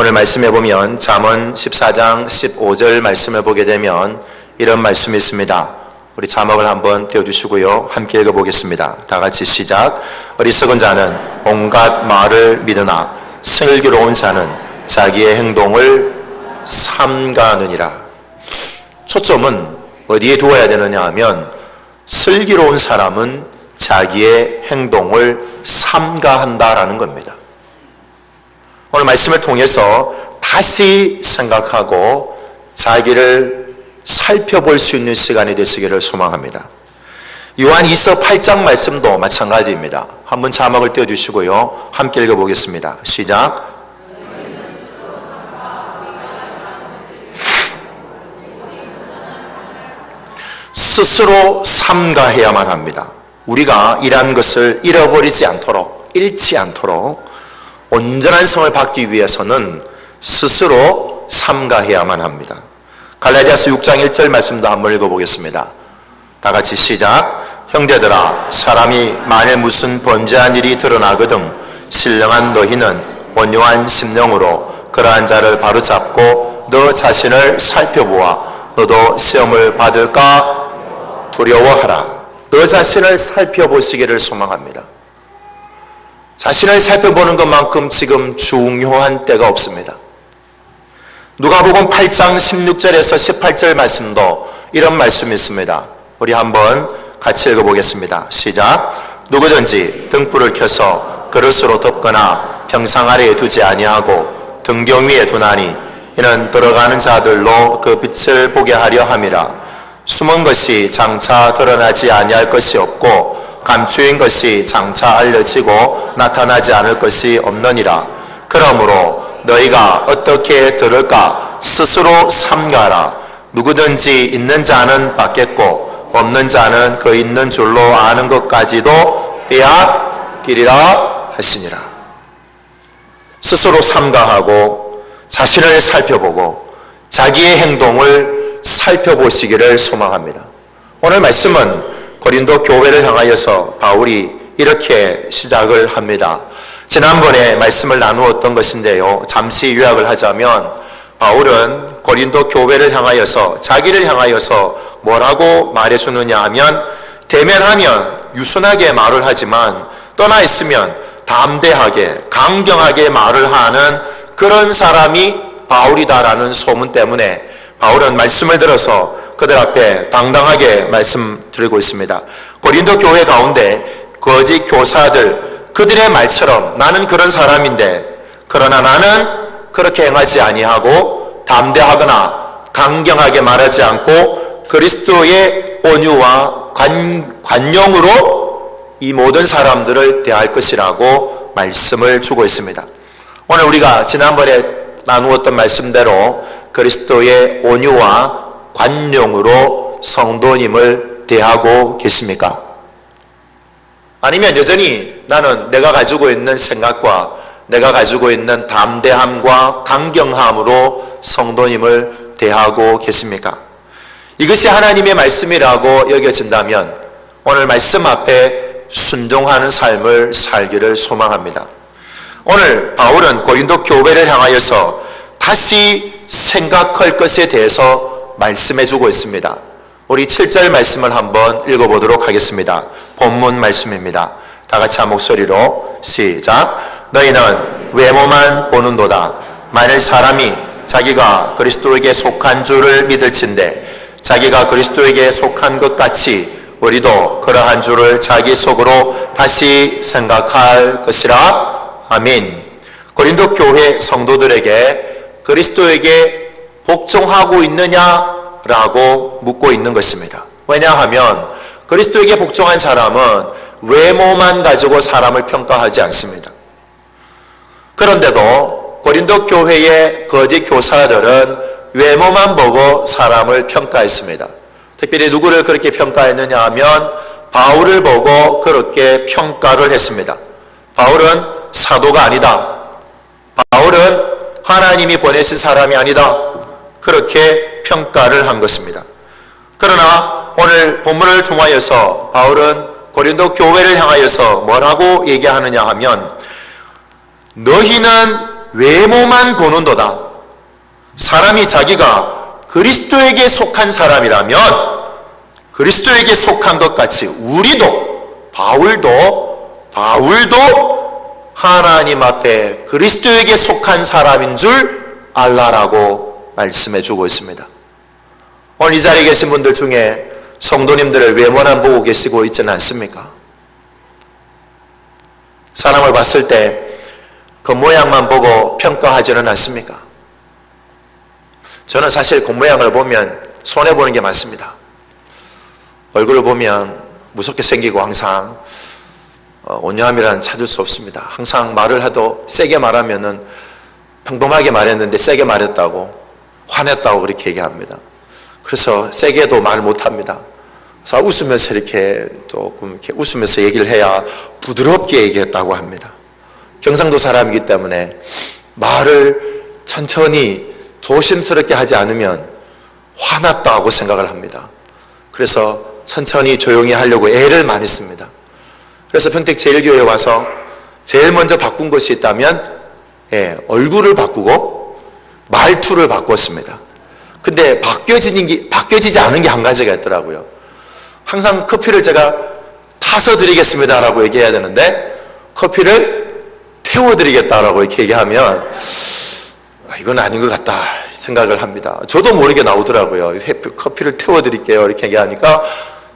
오늘 말씀해 보면 잠언 14장 15절 말씀을 보게 되면 이런 말씀이 있습니다. 우리 자막을 한번 띄워주시고요. 함께 읽어보겠습니다. 다 같이 시작. 어리석은 자는 온갖 말을 믿으나 슬기로운 자는 자기의 행동을 삼가느니라. 초점은 어디에 두어야 되느냐 하면 슬기로운 사람은 자기의 행동을 삼가한다라는 겁니다. 오늘 말씀을 통해서 다시 생각하고 자기를 살펴볼 수 있는 시간이 되시기를 소망합니다. 요한 2서 8장 말씀도 마찬가지입니다. 한번 자막을 띄워주시고요. 함께 읽어보겠습니다. 시작. 스스로 삼가해야만 합니다. 우리가 일한 것을 잃어버리지 않도록, 잃지 않도록 온전한 성을 받기 위해서는 스스로 삼가해야만 합니다. 갈라디아서 6장 1절 말씀도 한번 읽어보겠습니다. 다 같이 시작. 형제들아, 사람이 만일 무슨 번제한 일이 드러나거든 신령한 너희는 온유한 심령으로 그러한 자를 바로잡고 너 자신을 살펴보아 너도 시험을 받을까 두려워하라. 너 자신을 살펴보시기를 소망합니다. 자신을 살펴보는 것만큼 지금 중요한 때가 없습니다. 누가복음 8장 16절에서 18절 말씀도 이런 말씀이 있습니다. 우리 한번 같이 읽어보겠습니다. 시작. 누구든지 등불을 켜서 그릇으로 덮거나 평상 아래에 두지 아니하고 등경 위에 두나니 이는 들어가는 자들로 그 빛을 보게 하려 함이라. 숨은 것이 장차 드러나지 아니할 것이 없고 감추인 것이 장차 알려지고 나타나지 않을 것이 없느니라. 그러므로 너희가 어떻게 들을까 스스로 삼가라. 누구든지 있는 자는 받겠고 없는 자는 그 있는 줄로 아는 것까지도 빼앗기리라 하시니라. 스스로 삼가하고 자신을 살펴보고 자기의 행동을 살펴보시기를 소망합니다. 오늘 말씀은 고린도 교회를 향하여서 바울이 이렇게 시작을 합니다. 지난번에 말씀을 나누었던 것인데요. 잠시 요약을 하자면 바울은 고린도 교회를 향하여서 자기를 향하여서 뭐라고 말해주느냐 하면 대면하면 유순하게 말을 하지만 떠나 있으면 담대하게 강경하게 말을 하는 그런 사람이 바울이다라는 소문 때문에 바울은 말씀을 들어서 그들 앞에 당당하게 말씀 드리고 있습니다. 고린도 교회 가운데 거짓 교사들 그들의 말처럼 나는 그런 사람인데 그러나 나는 그렇게 행하지 아니하고 담대하거나 강경하게 말하지 않고 그리스도의 온유와 관, 관용으로 이 모든 사람들을 대할 것이라고 말씀을 주고 있습니다. 오늘 우리가 지난번에 나누었던 말씀대로 그리스도의 온유와 관용으로 성도님을 대하고 계십니까? 아니면 여전히 나는 내가 가지고 있는 생각과 내가 가지고 있는 담대함과 강경함으로 성도님을 대하고 계십니까? 이것이 하나님의 말씀이라고 여겨진다면 오늘 말씀 앞에 순종하는 삶을 살기를 소망합니다. 오늘 바울은 고린도 교회를 향하여서 다시 생각할 것에 대해서 말씀해 주고 있습니다. 우리 7절 말씀을 한번 읽어보도록 하겠습니다. 본문 말씀입니다. 다 같이 한 목소리로 시작. 너희는 외모만 보는도다. 만일 사람이 자기가 그리스도에게 속한 줄을 믿을진데 자기가 그리스도에게 속한 것 같이 우리도 그러한 줄을 자기 속으로 다시 생각할 것이라. 아멘. 고린도 교회 성도들에게 그리스도에게 복종하고 있느냐 라고 묻고 있는 것입니다. 왜냐하면 그리스도에게 복종한 사람은 외모만 가지고 사람을 평가하지 않습니다. 그런데도 고린도 교회의 거짓 교사들은 외모만 보고 사람을 평가했습니다. 특별히 누구를 그렇게 평가했느냐 하면 바울을 보고 그렇게 평가를 했습니다. 바울은 사도가 아니다. 바울은 하나님이 보내신 사람이 아니다. 그렇게 평가를 한 것입니다. 그러나 오늘 본문을 통하여서 바울은 고린도 교회를 향하여서 뭐라고 얘기하느냐 하면 너희는 외모만 보는도다. 사람이 자기가 그리스도에게 속한 사람이라면 그리스도에게 속한 것 같이 우리도 바울도 바울도 하나님 앞에 그리스도에게 속한 사람인 줄 알라라고 말씀해 주고 있습니다. 오늘 이 자리에 계신 분들 중에 성도님들을 외모만 보고 계시고 있지는 않습니까? 사람을 봤을 때 겉모양만 보고 평가하지는 않습니까? 저는 사실 겉모양을 보면 손해보는 게 많습니다. 얼굴을 보면 무섭게 생기고 항상 어, 온유함이라는 찾을 수 없습니다. 항상 말을 해도 세게 말하면은 평범하게 말했는데 세게 말했다고 화냈다고 그렇게 얘기합니다. 그래서 세게도 말 못합니다. 그래서 웃으면서 이렇게 조금 이렇게 웃으면서 얘기를 해야 부드럽게 얘기했다고 합니다. 경상도 사람이기 때문에 말을 천천히 조심스럽게 하지 않으면 화났다고 생각을 합니다. 그래서 천천히 조용히 하려고 애를 많이 씁니다. 그래서 평택 제일교회 와서 제일 먼저 바꾼 것이 있다면 예, 얼굴을 바꾸고 말투를 바꿨습니다. 근데 바뀌어지는 게, 바뀌어지지 않은 게 한 가지가 있더라고요. 항상 커피를 제가 타서 드리겠습니다라고 얘기해야 되는데 커피를 태워드리겠다라고 이렇게 얘기하면 아, 이건 아닌 것 같다 생각을 합니다. 저도 모르게 나오더라고요. 커피를 태워드릴게요 이렇게 얘기하니까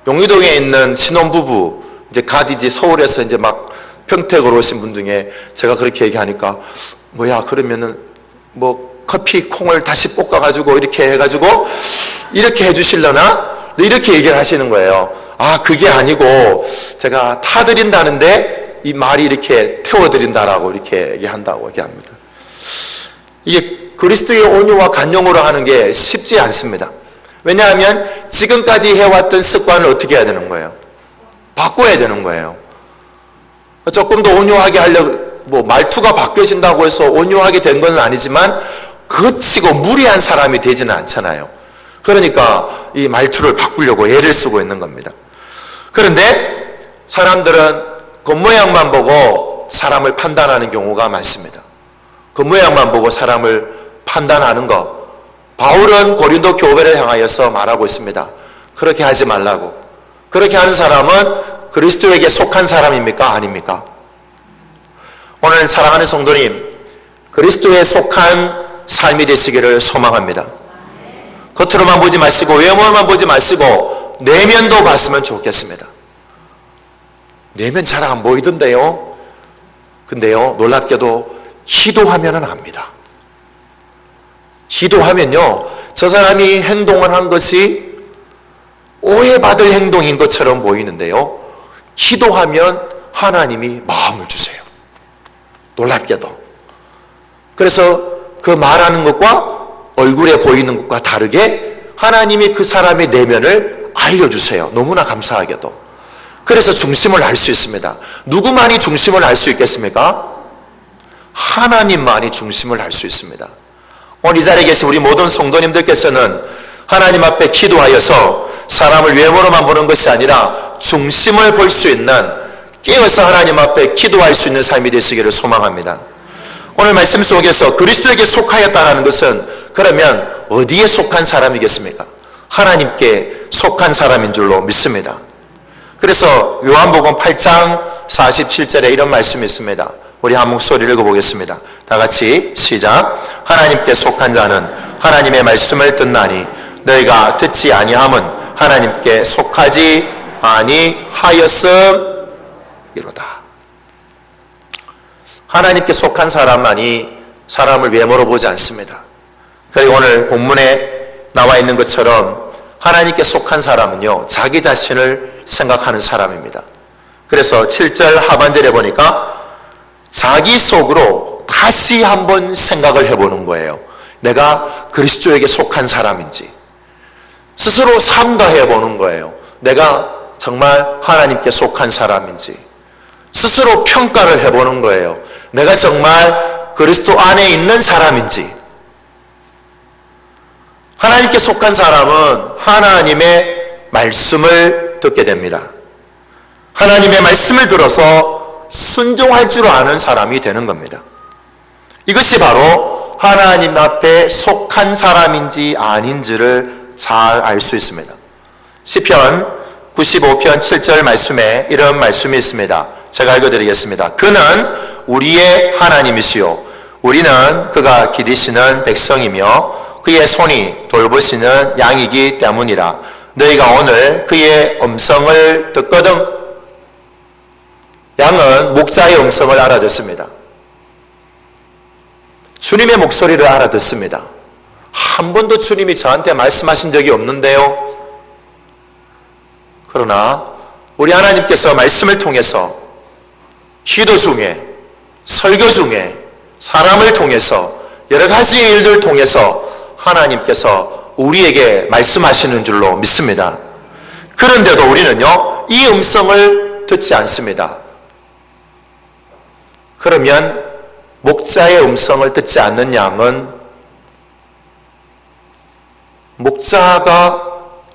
용의동에 있는 신혼부부 이제 갓 이제 서울에서 이제 막 평택으로 오신 분 중에 제가 그렇게 얘기하니까 뭐야 그러면은 뭐 커피 콩을 다시 볶아가지고 이렇게 해가지고 이렇게 해주실려나 이렇게 얘기를 하시는 거예요. 아 그게 아니고 제가 타드린다는데 이 말이 이렇게 태워드린다라고 이렇게 얘기한다고 얘기합니다. 이게 그리스도의 온유와 간용으로 하는 게 쉽지 않습니다. 왜냐하면 지금까지 해왔던 습관을 어떻게 해야 되는 거예요? 바꿔야 되는 거예요. 조금 더 온유하게 하려고, 뭐, 말투가 바뀌어진다고 해서 온유하게 된 건 아니지만, 거치고 무리한 사람이 되지는 않잖아요. 그러니까 이 말투를 바꾸려고 애를 쓰고 있는 겁니다. 그런데 사람들은 겉모양만 보고 사람을 판단하는 경우가 많습니다. 겉모양만 보고 사람을 판단하는 것. 바울은 고린도 교회를 향하여서 말하고 있습니다. 그렇게 하지 말라고. 그렇게 하는 사람은 그리스도에게 속한 사람입니까? 아닙니까? 오늘 사랑하는 성도님, 그리스도에 속한 삶이 되시기를 소망합니다. 겉으로만 보지 마시고 외모만 보지 마시고 내면도 봤으면 좋겠습니다. 내면 잘 안 보이던데요. 근데요, 놀랍게도 기도하면은 압니다. 기도하면요, 저 사람이 행동을 한 것이 오해받을 행동인 것처럼 보이는데요, 기도하면 하나님이 마음을 주세요. 놀랍게도. 그래서 그 말하는 것과 얼굴에 보이는 것과 다르게 하나님이 그 사람의 내면을 알려주세요. 너무나 감사하게도. 그래서 중심을 알 수 있습니다. 누구만이 중심을 알 수 있겠습니까? 하나님만이 중심을 알 수 있습니다. 오늘 이 자리에 계신 우리 모든 성도님들께서는 하나님 앞에 기도하여서 사람을 외모로만 보는 것이 아니라 중심을 볼 수 있는 깨어서 하나님 앞에 기도할 수 있는 삶이 되시기를 소망합니다. 오늘 말씀 속에서 그리스도에게 속하였다는 것은 그러면 어디에 속한 사람이겠습니까? 하나님께 속한 사람인 줄로 믿습니다. 그래서 요한복음 8장 47절에 이런 말씀이 있습니다. 우리 한 목소리 읽어보겠습니다. 다 같이 시작. 하나님께 속한 자는 하나님의 말씀을 듣나니 너희가 듣지 아니함은 하나님께 속하지 아니하였음 이로다. 하나님께 속한 사람만이 사람을 외모로 보지 않습니다. 그리고 오늘 본문에 나와 있는 것처럼 하나님께 속한 사람은요, 자기 자신을 생각하는 사람입니다. 그래서 7절 하반절에 보니까 자기 속으로 다시 한번 생각을 해보는 거예요. 내가 그리스도에게 속한 사람인지. 스스로 삼가해 보는 거예요. 내가 정말 하나님께 속한 사람인지. 스스로 평가를 해보는 거예요. 내가 정말 그리스도 안에 있는 사람인지. 하나님께 속한 사람은 하나님의 말씀을 듣게 됩니다. 하나님의 말씀을 들어서 순종할 줄 아는 사람이 되는 겁니다. 이것이 바로 하나님 앞에 속한 사람인지 아닌지를 잘 알 수 있습니다. 시편 95편 7절 말씀에 이런 말씀이 있습니다. 제가 읽어드리겠습니다. 그는 우리의 하나님이시요. 우리는 그가 기르시는 백성이며 그의 손이 돌보시는 양이기 때문이라. 너희가 오늘 그의 음성을 듣거든. 양은 목자의 음성을 알아듣습니다. 주님의 목소리를 알아듣습니다. 한 번도 주님이 저한테 말씀하신 적이 없는데요. 그러나 우리 하나님께서 말씀을 통해서 기도 중에 설교 중에 사람을 통해서 여러 가지 일들 통해서 하나님께서 우리에게 말씀하시는 줄로 믿습니다. 그런데도 우리는요, 이 음성을 듣지 않습니다. 그러면 목자의 음성을 듣지 않는 양은 목자가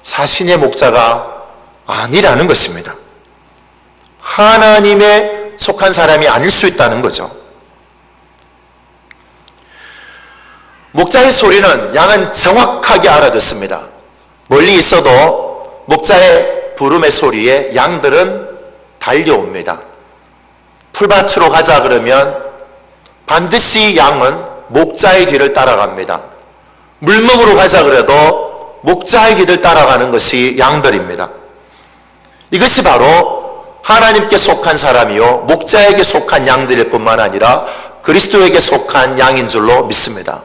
자신의 목자가 아니라는 것입니다. 하나님의 속한 사람이 아닐 수 있다는 거죠. 목자의 소리는 양은 정확하게 알아듣습니다. 멀리 있어도 목자의 부름의 소리에 양들은 달려옵니다. 풀밭으로 가자 그러면 반드시 양은 목자의 뒤를 따라갑니다. 물 먹으러 가자 그래도 목자의 길을 따라가는 것이 양들입니다. 이것이 바로 하나님께 속한 사람이요 목자에게 속한 양들일 뿐만 아니라 그리스도에게 속한 양인 줄로 믿습니다.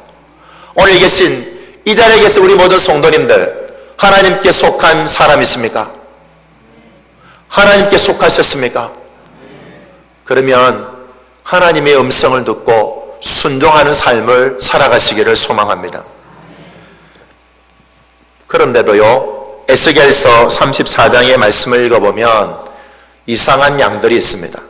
오늘 계신 이 자리에 계신 우리 모든 성도님들 하나님께 속한 사람 있습니까? 하나님께 속하셨습니까? 그러면 하나님의 음성을 듣고 순종하는 삶을 살아가시기를 소망합니다. 그런데도요, 에스겔서 34장의 말씀을 읽어보면 이상한 양들이 있습니다.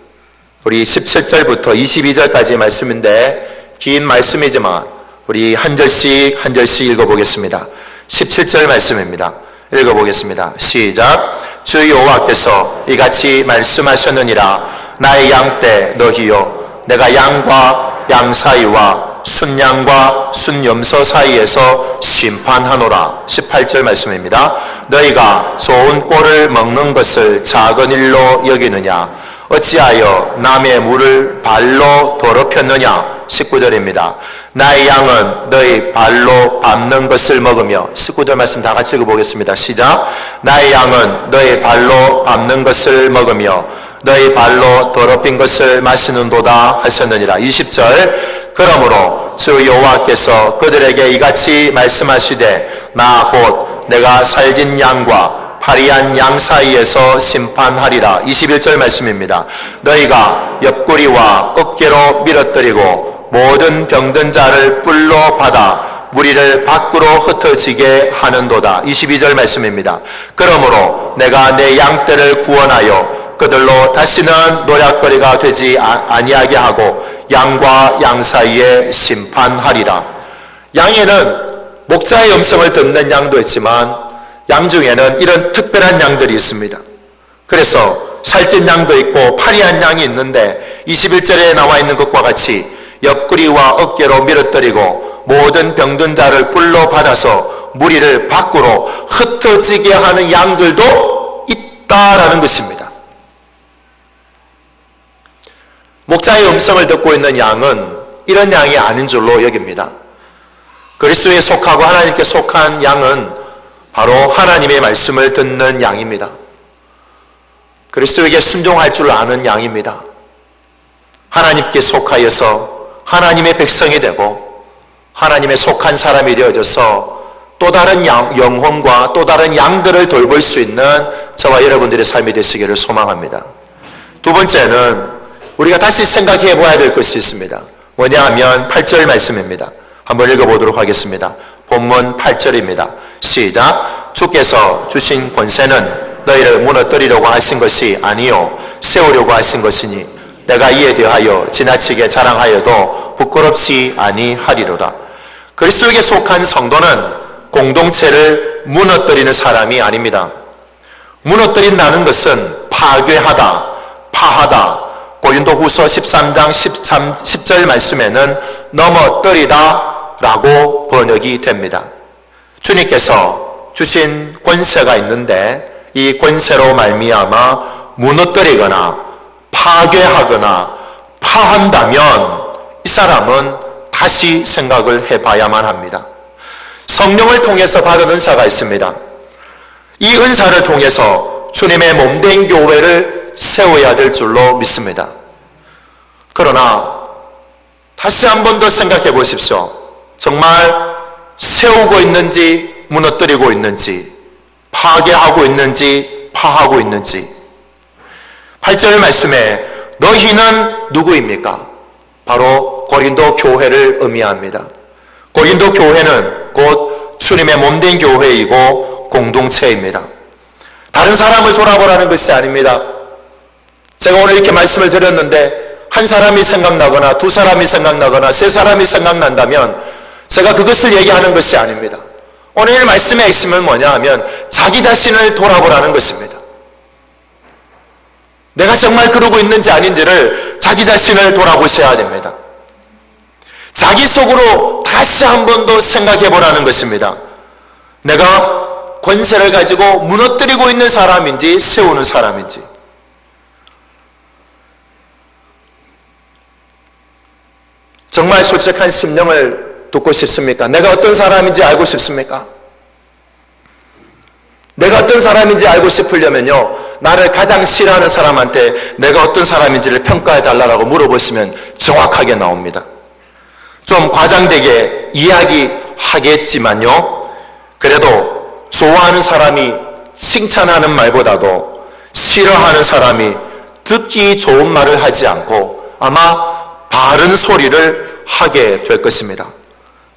우리 17절부터 22절까지 말씀인데 긴 말씀이지만 우리 한 절씩 한 절씩 읽어보겠습니다. 17절 말씀입니다. 읽어보겠습니다. 시작. 주 여호와께서 이같이 말씀하셨느니라 나의 양 때 너희여 내가 양과 양 사이와 순양과 순염소 사이에서 심판하노라. 18절 말씀입니다. 너희가 좋은 꼴을 먹는 것을 작은 일로 여기느냐? 어찌하여 남의 물을 발로 더럽혔느냐? 19절입니다. 나의 양은 너희 발로 밟는 것을 먹으며 19절 말씀 다 같이 읽어보겠습니다. 시작. 나의 양은 너희 발로 밟는 것을 먹으며 너희 발로 더럽힌 것을 마시는도다 하셨느니라. 20절 그러므로 주 여호와께서 그들에게 이같이 말씀하시되 나 곧 내가 살진 양과 파리한 양 사이에서 심판하리라. 21절 말씀입니다. 너희가 옆구리와 어깨로 밀어뜨리고 모든 병든 자를 뿔로 받아 무리를 밖으로 흩어지게 하는도다. 22절 말씀입니다. 그러므로 내가 내 양떼를 구원하여 그들로 다시는 노략거리가 되지 아, 아니하게 하고 양과 양 사이에 심판하리라. 양에는 목자의 음성을 듣는 양도 있지만 양 중에는 이런 특별한 양들이 있습니다. 그래서 살찐 양도 있고 파리한 양이 있는데 21절에 나와 있는 것과 같이 옆구리와 어깨로 밀어뜨리고 모든 병든 자를 뿔로 받아서 무리를 밖으로 흩어지게 하는 양들도 있다라는 것입니다. 목자의 음성을 듣고 있는 양은 이런 양이 아닌 줄로 여깁니다. 그리스도에 속하고 하나님께 속한 양은 바로 하나님의 말씀을 듣는 양입니다. 그리스도에게 순종할 줄 아는 양입니다. 하나님께 속하여서 하나님의 백성이 되고 하나님의 속한 사람이 되어져서 또 다른 양, 영혼과 또 다른 양들을 돌볼 수 있는 저와 여러분들의 삶이 되시기를 소망합니다. 두 번째는 우리가 다시 생각해 봐야 될 것이 있습니다. 뭐냐 하면 8절 말씀입니다. 한번 읽어보도록 하겠습니다. 본문 8절입니다. 시작. 주께서 주신 권세는 너희를 무너뜨리려고 하신 것이 아니요 세우려고 하신 것이니 내가 이에 대하여 지나치게 자랑하여도 부끄럽지 아니하리로다. 그리스도에게 속한 성도는 공동체를 무너뜨리는 사람이 아닙니다. 무너뜨린다는 것은 파괴하다, 파하다, 고린도 후서 13장 13, 10절 말씀에는 넘어뜨리다 라고 번역이 됩니다. 주님께서 주신 권세가 있는데 이 권세로 말미암아 무너뜨리거나 파괴하거나 파한다면 이 사람은 다시 생각을 해봐야만 합니다. 성령을 통해서 받은 은사가 있습니다. 이 은사를 통해서 주님의 몸된 교회를 세워야 될 줄로 믿습니다. 그러나 다시 한 번 더 생각해 보십시오. 정말 세우고 있는지 무너뜨리고 있는지 파괴하고 있는지 파하고 있는지 8절 말씀에 너희는 누구입니까? 바로 고린도 교회를 의미합니다. 고린도 교회는 곧 주님의 몸된 교회이고 공동체입니다. 다른 사람을 돌아보라는 것이 아닙니다. 제가 오늘 이렇게 말씀을 드렸는데 한 사람이 생각나거나 두 사람이 생각나거나 세 사람이 생각난다면 제가 그것을 얘기하는 것이 아닙니다. 오늘 말씀에 있으면 뭐냐 하면 자기 자신을 돌아보라는 것입니다. 내가 정말 그러고 있는지 아닌지를 자기 자신을 돌아보셔야 됩니다. 자기 속으로 다시 한 번 더 생각해 보라는 것입니다. 내가 권세를 가지고 무너뜨리고 있는 사람인지 세우는 사람인지. 정말 솔직한 심령을 듣고 싶습니까? 내가 어떤 사람인지 알고 싶습니까? 내가 어떤 사람인지 알고 싶으려면요, 나를 가장 싫어하는 사람한테 내가 어떤 사람인지를 평가해 달라고 물어보시면 정확하게 나옵니다. 좀 과장되게 이야기하겠지만요, 그래도 좋아하는 사람이 칭찬하는 말보다도 싫어하는 사람이 듣기 좋은 말을 하지 않고 아마 바른 소리를 하게 될 것입니다.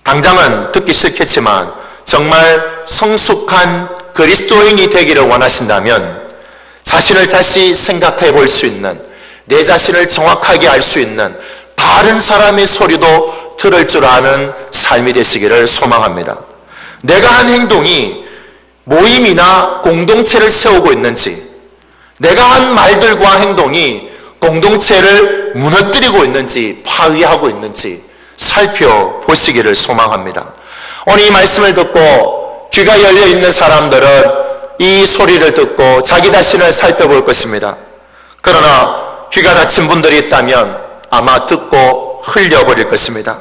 당장은 듣기 싫겠지만 정말 성숙한 그리스도인이 되기를 원하신다면 자신을 다시 생각해 볼 수 있는 내 자신을 정확하게 알 수 있는 다른 사람의 소리도 들을 줄 아는 삶이 되시기를 소망합니다. 내가 한 행동이 모임이나 공동체를 세우고 있는지, 내가 한 말들과 행동이 공동체를 무너뜨리고 있는지 파괴하고 있는지 살펴보시기를 소망합니다. 오늘 이 말씀을 듣고 귀가 열려 있는 사람들은 이 소리를 듣고 자기 자신을 살펴볼 것입니다. 그러나 귀가 닫힌 분들이 있다면 아마 듣고 흘려버릴 것입니다.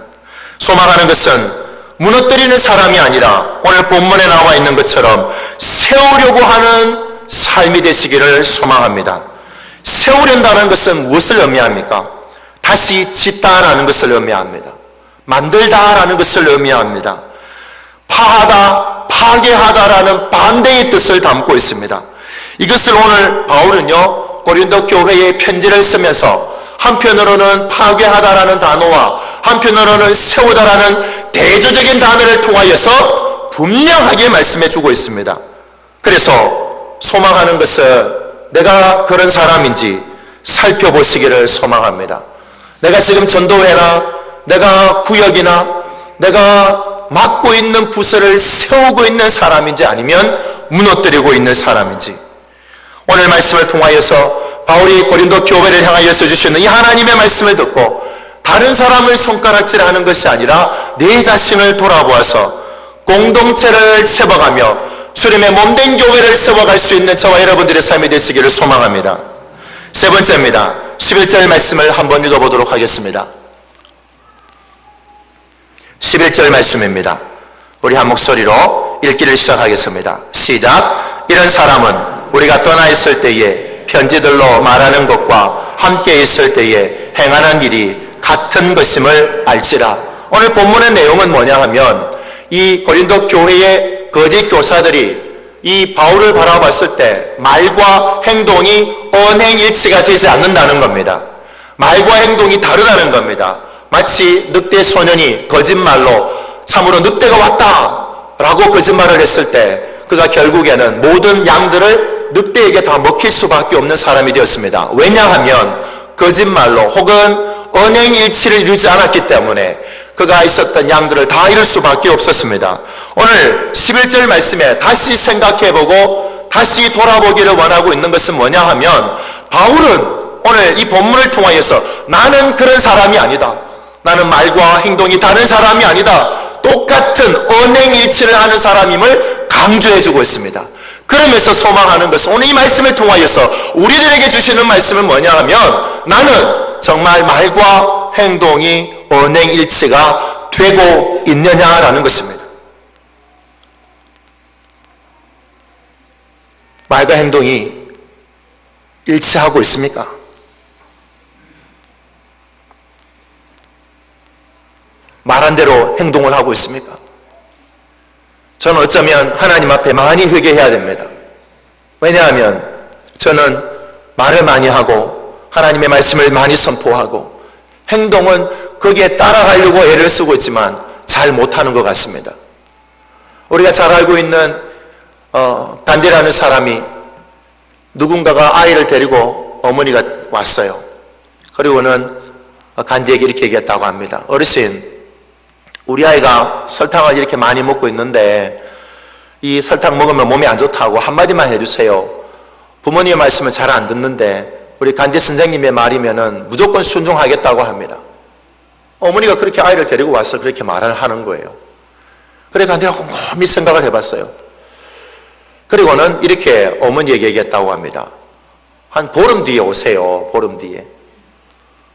소망하는 것은 무너뜨리는 사람이 아니라 오늘 본문에 나와 있는 것처럼 세우려고 하는 삶이 되시기를 소망합니다. 세우련다는 것은 무엇을 의미합니까? 다시 짓다라는 것을 의미합니다. 만들다라는 것을 의미합니다. 파하다, 파괴하다라는 반대의 뜻을 담고 있습니다. 이것을 오늘 바울은요, 고린도 교회에 편지를 쓰면서 한편으로는 파괴하다라는 단어와 한편으로는 세우다라는 대조적인 단어를 통하여서 분명하게 말씀해 주고 있습니다. 그래서 소망하는 것은 내가 그런 사람인지 살펴보시기를 소망합니다. 내가 지금 전도회나 내가 구역이나 내가 맡고 있는 부서를 세우고 있는 사람인지 아니면 무너뜨리고 있는 사람인지 오늘 말씀을 통하여서 바울이 고린도 교회를 향하여서 주시는 이 하나님의 말씀을 듣고 다른 사람을 손가락질하는 것이 아니라 내 자신을 돌아보아서 공동체를 세워가며 주님의 몸된 교회를 세워갈 수 있는 저와 여러분들의 삶이 되시기를 소망합니다. 세 번째입니다. 11절 말씀을 한번 읽어보도록 하겠습니다. 11절 말씀입니다. 우리 한 목소리로 읽기를 시작하겠습니다. 시작. 이런 사람은 우리가 떠나 있을 때에 편지들로 말하는 것과 함께 있을 때에 행하는 일이 같은 것임을 알지라. 오늘 본문의 내용은 뭐냐 하면 이 고린도 교회의 거짓 교사들이 이 바울을 바라봤을 때 말과 행동이 언행일치가 되지 않는다는 겁니다. 말과 행동이 다르다는 겁니다. 마치 늑대 소년이 거짓말로 참으로 늑대가 왔다 라고 거짓말을 했을 때 그가 결국에는 모든 양들을 늑대에게 다 먹힐 수밖에 없는 사람이 되었습니다. 왜냐하면 거짓말로 혹은 언행일치를 이루지 않았기 때문에 그가 있었던 양들을 다 잃을 수밖에 없었습니다. 오늘 11절 말씀에 다시 생각해보고 다시 돌아보기를 원하고 있는 것은 뭐냐 하면 바울은 오늘 이 본문을 통하여서 나는 그런 사람이 아니다. 나는 말과 행동이 다른 사람이 아니다. 똑같은 언행일치를 하는 사람임을 강조해주고 있습니다. 그러면서 소망하는 것은 오늘 이 말씀을 통하여서 우리들에게 주시는 말씀은 뭐냐 하면 나는 정말 말과 행동이 언행일치가 되고 있느냐라는 것입니다. 말과 행동이 일치하고 있습니까? 말한 대로 행동을 하고 있습니까? 저는 어쩌면 하나님 앞에 많이 회개해야 됩니다. 왜냐하면 저는 말을 많이 하고 하나님의 말씀을 많이 선포하고 행동은 거기에 따라가려고 애를 쓰고 있지만 잘 못하는 것 같습니다. 우리가 잘 알고 있는 어, 간디라는 사람이 누군가가 아이를 데리고 어머니가 왔어요. 그리고는 간디에게 이렇게 얘기했다고 합니다. 어르신, 우리 아이가 설탕을 이렇게 많이 먹고 있는데 이 설탕 먹으면 몸에 안 좋다고 한마디만 해주세요. 부모님의 말씀을 잘 안 듣는데 우리 간디 선생님의 말이면은 무조건 순종하겠다고 합니다. 어머니가 그렇게 아이를 데리고 와서 그렇게 말을 하는 거예요. 그래 간디가 곰곰이 생각을 해봤어요. 그리고는 이렇게 어머니에게 얘기했다고 합니다. 한 보름 뒤에 오세요. 보름 뒤에.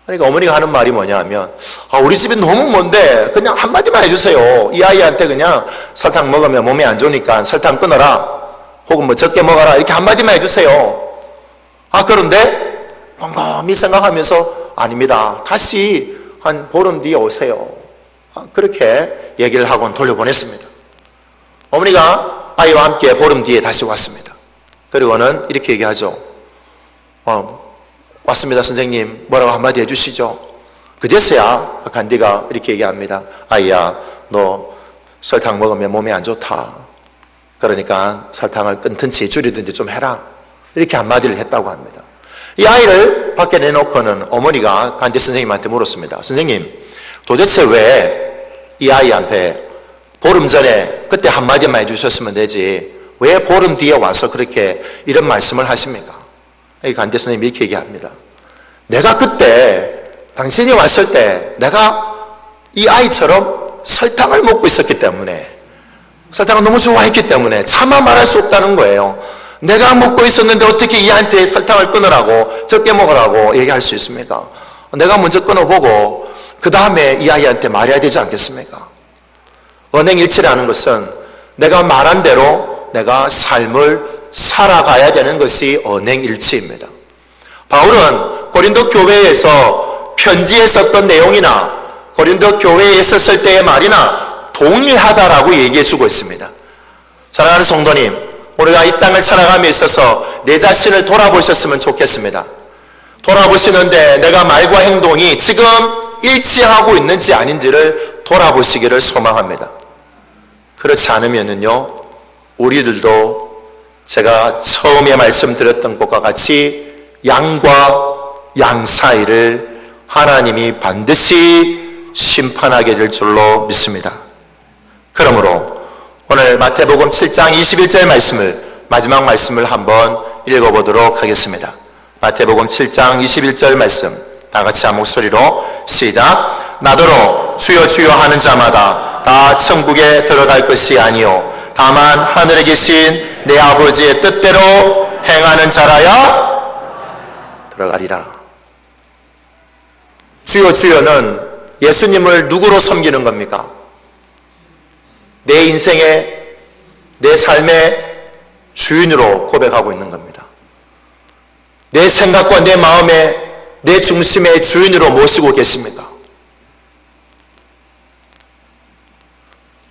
그러니까 어머니가 하는 말이 뭐냐 하면, 아, 우리 집이 너무 먼데, 그냥 한마디만 해주세요. 이 아이한테 그냥 설탕 먹으면 몸에 안 좋으니까 설탕 끊어라. 혹은 뭐 적게 먹어라. 이렇게 한마디만 해주세요. 아, 그런데, 곰곰이 생각하면서, 아닙니다. 다시 한 보름 뒤에 오세요. 아, 그렇게 얘기를 하고 돌려보냈습니다. 어머니가 아이와 함께 보름 뒤에 다시 왔습니다. 그리고는 이렇게 얘기하죠. 어, 왔습니다, 선생님. 뭐라고 한마디 해주시죠. 그제서야 간디가 이렇게 얘기합니다. 아이야, 너 설탕 먹으면 몸에 안 좋다. 그러니까 설탕을 끊든지 줄이든지 좀 해라. 이렇게 한마디를 했다고 합니다. 이 아이를 밖에 내놓고는 어머니가 간디 선생님한테 물었습니다. 선생님, 도대체 왜 이 아이한테 보름 전에 그때 한마디만 해주셨으면 되지 왜 보름 뒤에 와서 그렇게 이런 말씀을 하십니까? 이 간디 선생님이 이렇게 얘기합니다. 내가 그때 당신이 왔을 때 내가 이 아이처럼 설탕을 먹고 있었기 때문에 설탕을 너무 좋아했기 때문에 차마 말할 수 없다는 거예요. 내가 먹고 있었는데 어떻게 이 아이한테 설탕을 끊으라고 적게 먹으라고 얘기할 수 있습니까? 내가 먼저 끊어보고 그 다음에 이 아이한테 말해야 되지 않겠습니까? 언행일치라는 것은 내가 말한 대로 내가 삶을 살아가야 되는 것이 언행일치입니다. 바울은 고린도 교회에서 편지에 썼던 내용이나 고린도 교회에 있었을 때의 말이나 동일하다라고 얘기해 주고 있습니다. 사랑하는 성도님, 우리가 이 땅을 살아감에 있어서 내 자신을 돌아보셨으면 좋겠습니다. 돌아보시는데 내가 말과 행동이 지금 일치하고 있는지 아닌지를 돌아보시기를 소망합니다. 그렇지 않으면요, 우리들도 제가 처음에 말씀드렸던 것과 같이 양과 양 사이를 하나님이 반드시 심판하게 될 줄로 믿습니다. 그러므로 오늘 마태복음 7장 21절 말씀을 마지막 말씀을 한번 읽어보도록 하겠습니다. 마태복음 7장 21절 말씀 다 같이 한 목소리로 시작 나더러 주여 주여 하는 자마다 다 천국에 들어갈 것이 아니요 다만 하늘에 계신 내 아버지의 뜻대로 행하는 자라야 들어가리라. 주여 주여는 예수님을 누구로 섬기는 겁니까? 내 인생의 내 삶의 주인으로 고백하고 있는 겁니다. 내 생각과 내 마음의 내 중심의 주인으로 모시고 계십니다.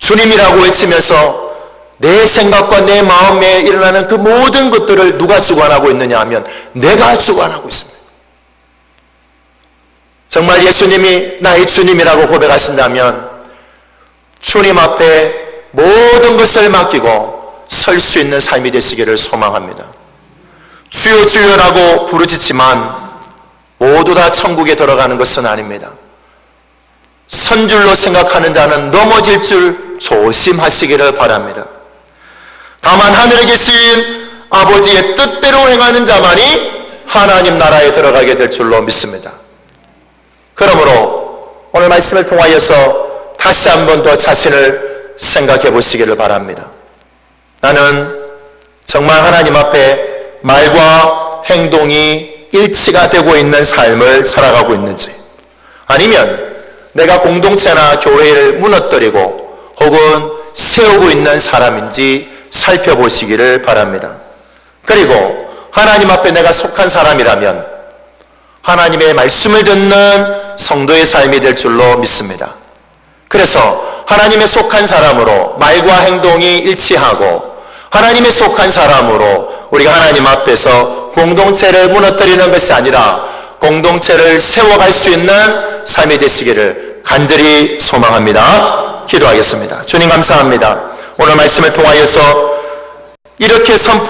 주님이라고 외치면서 내 생각과 내 마음에 일어나는 그 모든 것들을 누가 주관하고 있느냐 하면 내가 주관하고 있습니다. 정말 예수님이 나의 주님이라고 고백하신다면 주님 앞에 모든 것을 맡기고 설 수 있는 삶이 되시기를 소망합니다. 주여 주여라고 부르짖지만 모두 다 천국에 들어가는 것은 아닙니다. 선줄로 생각하는 자는 넘어질 줄 조심하시기를 바랍니다. 다만 하늘에 계신 아버지의 뜻대로 행하는 자만이 하나님 나라에 들어가게 될 줄로 믿습니다. 그러므로 오늘 말씀을 통하여서 다시 한 번 더 자신을 생각해 보시기를 바랍니다. 나는 정말 하나님 앞에 말과 행동이 일치가 되고 있는 삶을 살아가고 있는지 아니면 내가 공동체나 교회를 무너뜨리고 혹은 세우고 있는 사람인지 살펴보시기를 바랍니다. 그리고 하나님 앞에 내가 속한 사람이라면 하나님의 말씀을 듣는 성도의 삶이 될 줄로 믿습니다. 그래서 하나님의 속한 사람으로 말과 행동이 일치하고 하나님의 속한 사람으로 우리가 하나님 앞에서 공동체를 무너뜨리는 것이 아니라 공동체를 세워갈 수 있는 삶이 되시기를 간절히 소망합니다. 기도하겠습니다. 주님 감사합니다. 오늘 말씀을 통하여서 이렇게 선포한